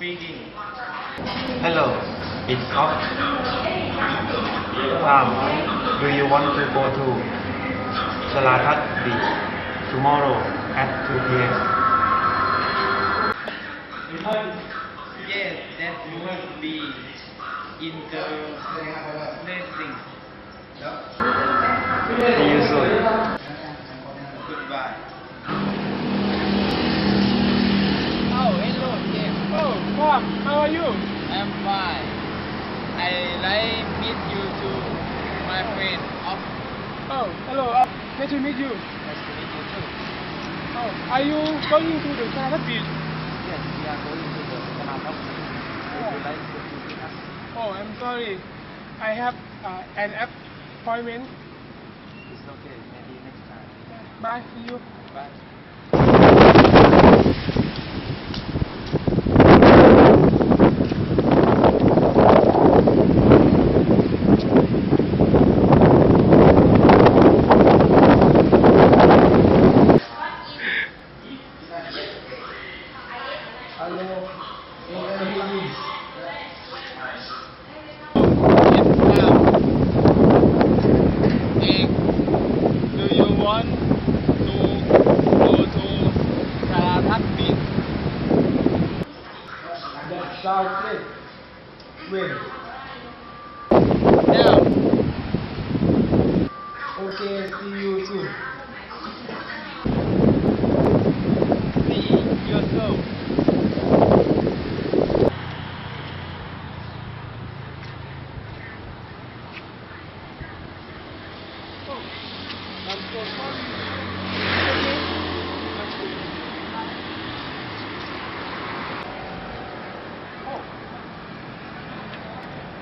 Speaking. Hello, it's off. Um, do you want to go to Salatat Beach tomorrow at 2 p.m.? Yes, that would be interesting. See you soon. Goodbye. Oh, hello, James. Oh, Bob, how are you? I'm fine. I like meet you too, my friend. Oh, hello, uh, nice to meet you. nice to meet you too. Oh, are you going to the Canada Beach? Yes, we are going to the Canada. Would you like to visit us? Oh, I'm sorry. I have uh, an appointment. It's okay. Maybe next time. Bye, see you. Bye. That sounds great. When? Now, Okay, see you soon. see yourself. Oh, I'm so sorry.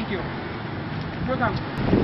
Thank you. Welcome.